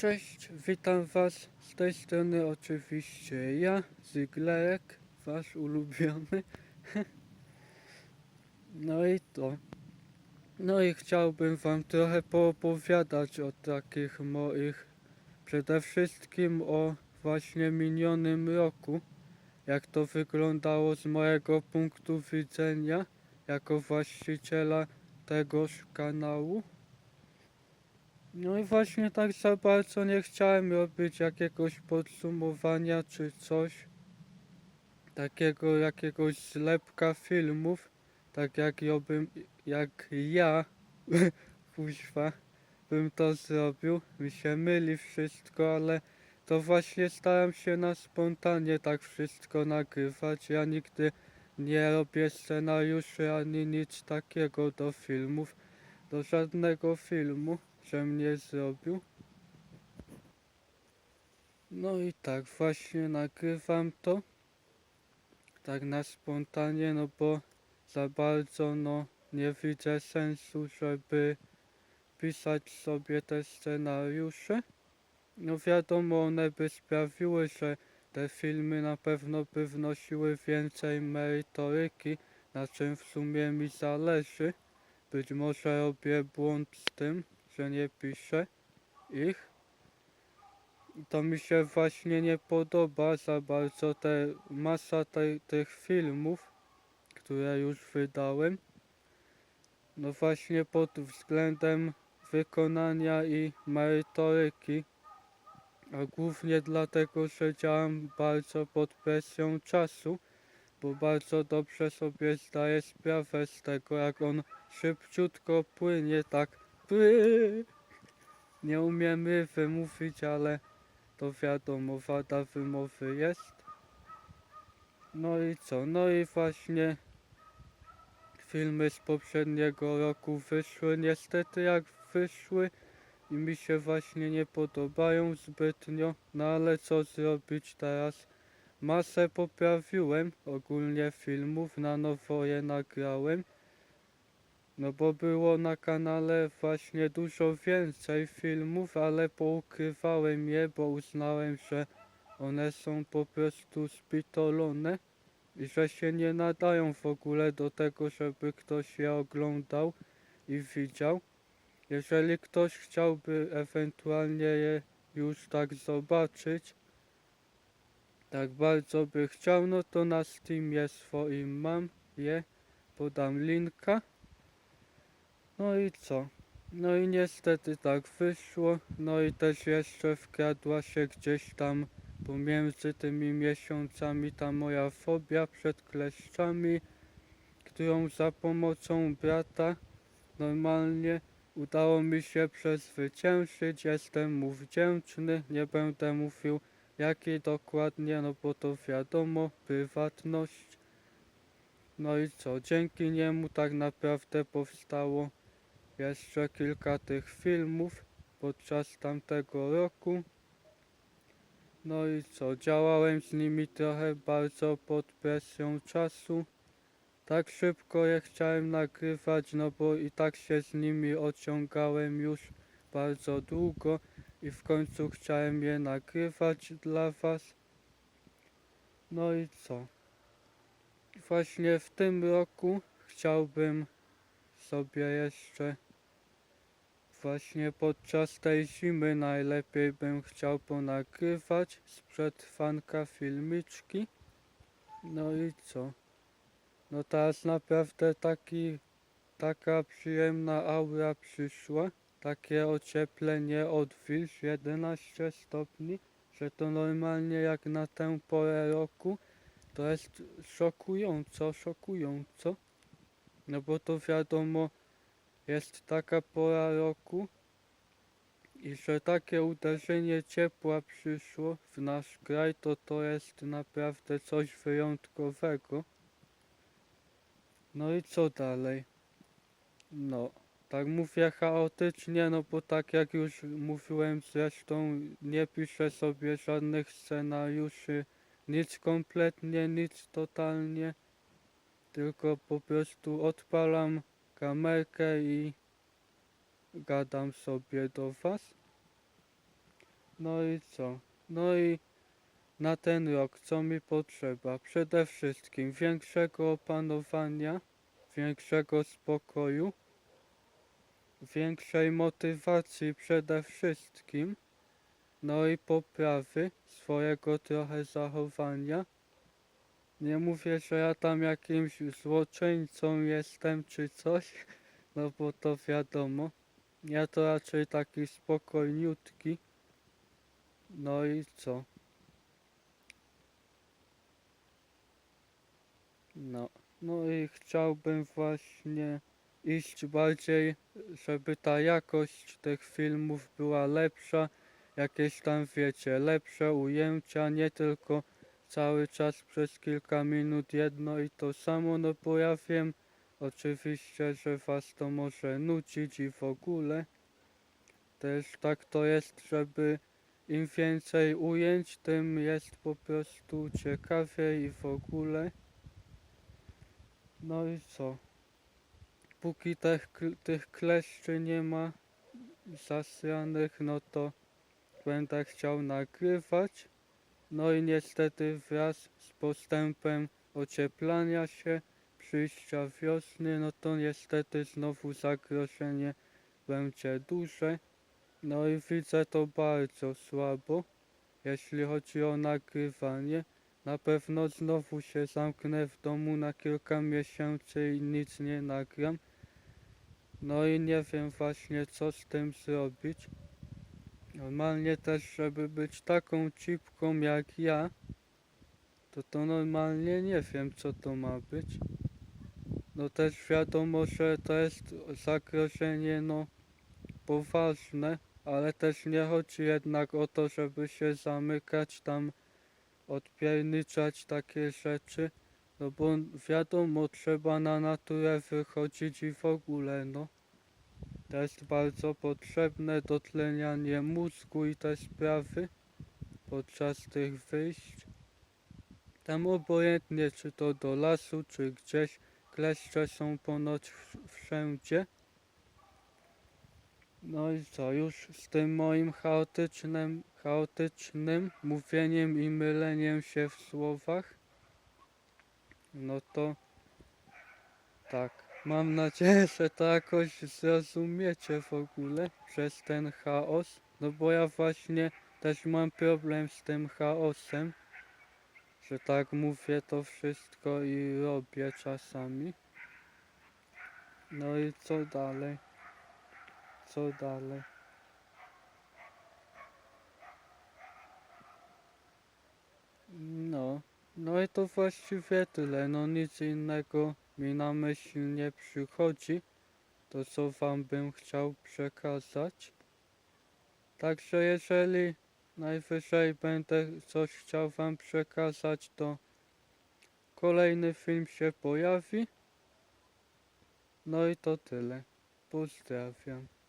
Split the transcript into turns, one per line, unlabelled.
cześć, witam was z tej strony oczywiście ja, Zyglerek, wasz ulubiony. No i to. No i chciałbym wam trochę poopowiadać o takich moich, przede wszystkim o właśnie minionym roku, jak to wyglądało z mojego punktu widzenia, jako właściciela tegoż kanału. No i właśnie tak za bardzo nie chciałem robić jakiegoś podsumowania czy coś. Takiego jakiegoś zlepka filmów. Tak jak ja bym, jak ja, kuźwa, bym to zrobił. Mi się myli wszystko, ale to właśnie staram się na spontanie tak wszystko nagrywać. Ja nigdy nie robię scenariuszy ani nic takiego do filmów. Do żadnego filmu że mnie zrobił. No i tak właśnie nagrywam to. Tak na spontanie, no bo za bardzo no nie widzę sensu, żeby pisać sobie te scenariusze. No wiadomo, one by sprawiły, że te filmy na pewno by wnosiły więcej merytoryki, na czym w sumie mi zależy. Być może robię błąd z tym, że nie piszę ich. To mi się właśnie nie podoba za bardzo te masa te, tych filmów, które już wydałem. No właśnie pod względem wykonania i merytoryki. A głównie dlatego, że działam bardzo pod presją czasu, bo bardzo dobrze sobie zdaję sprawę z tego, jak on szybciutko płynie, tak pły. Nie umiemy wymówić, ale to wiadomo, wada wymowy jest. No i co? No i właśnie filmy z poprzedniego roku wyszły niestety jak wyszły i mi się właśnie nie podobają zbytnio, no ale co zrobić teraz? Masę poprawiłem, ogólnie filmów, na nowo je nagrałem. No bo było na kanale właśnie dużo więcej filmów, ale poukrywałem je, bo uznałem, że one są po prostu spitolone i że się nie nadają w ogóle do tego, żeby ktoś je oglądał i widział. Jeżeli ktoś chciałby ewentualnie je już tak zobaczyć, tak bardzo by chciał, no to na Steamie swoim mam je, podam linka. No i co? No i niestety tak wyszło. No i też jeszcze wkradła się gdzieś tam pomiędzy tymi miesiącami ta moja fobia przed kleszczami, którą za pomocą brata normalnie udało mi się przezwyciężyć. Jestem mu wdzięczny. Nie będę mówił jakiej dokładnie, no bo to wiadomo, prywatność. No i co? Dzięki niemu tak naprawdę powstało jeszcze kilka tych filmów podczas tamtego roku. No i co, działałem z nimi trochę bardzo pod presją czasu. Tak szybko je chciałem nagrywać, no bo i tak się z nimi ociągałem już bardzo długo i w końcu chciałem je nagrywać dla was. No i co? Właśnie w tym roku chciałbym sobie jeszcze Właśnie podczas tej zimy najlepiej bym chciał ponagrywać sprzed fanka filmiczki. No i co? No teraz naprawdę taki, taka przyjemna aura przyszła. Takie ocieplenie odwilż 11 stopni, że to normalnie jak na tę porę roku to jest szokująco, szokująco. No bo to wiadomo, jest taka pora roku i że takie uderzenie ciepła przyszło w nasz kraj, to to jest naprawdę coś wyjątkowego. No i co dalej? No, tak mówię chaotycznie, no bo tak jak już mówiłem zresztą, nie piszę sobie żadnych scenariuszy, nic kompletnie, nic totalnie, tylko po prostu odpalam kamerkę i gadam sobie do was. No i co? No i na ten rok co mi potrzeba? Przede wszystkim większego opanowania, większego spokoju, większej motywacji przede wszystkim, no i poprawy swojego trochę zachowania. Nie mówię, że ja tam jakimś złoczyńcą jestem czy coś, no bo to wiadomo. Ja to raczej taki spokojniutki. No i co? No, no i chciałbym właśnie iść bardziej, żeby ta jakość tych filmów była lepsza, jakieś tam wiecie, lepsze ujęcia, nie tylko cały czas przez kilka minut jedno i to samo, no bo ja wiem oczywiście, że was to może nudzić i w ogóle. Też tak to jest, żeby im więcej ujęć, tym jest po prostu ciekawiej i w ogóle. No i co? Póki tych, tych kleszczy nie ma zasranych, no to będę chciał nagrywać. No i niestety wraz z postępem ocieplania się, przyjścia wiosny, no to niestety znowu zagrożenie będzie duże. No i widzę to bardzo słabo, jeśli chodzi o nagrywanie. Na pewno znowu się zamknę w domu na kilka miesięcy i nic nie nagram. No i nie wiem właśnie co z tym zrobić. Normalnie też, żeby być taką cipką jak ja, to to normalnie nie wiem co to ma być. No też wiadomo, że to jest zagrożenie no poważne, ale też nie chodzi jednak o to, żeby się zamykać tam, odpierniczać takie rzeczy, no bo wiadomo, trzeba na naturę wychodzić i w ogóle, no. Jest bardzo potrzebne dotlenianie mózgu i te sprawy podczas tych wyjść. Tam obojętnie, czy to do lasu, czy gdzieś, kleszcze są ponoć wszędzie. No i co, już z tym moim chaotycznym, chaotycznym mówieniem i myleniem się w słowach, no to tak, mam nadzieję, że to jakoś zrozumiecie w ogóle przez ten chaos, no bo ja właśnie też mam problem z tym chaosem, że tak mówię to wszystko i robię czasami. No i co dalej? Co dalej? No, no i to właściwie tyle. No nic innego mi na myśl nie przychodzi. To co wam bym chciał przekazać. Także jeżeli najwyżej będę coś chciał wam przekazać, to kolejny film się pojawi. No i to tyle. Pozdrawiam.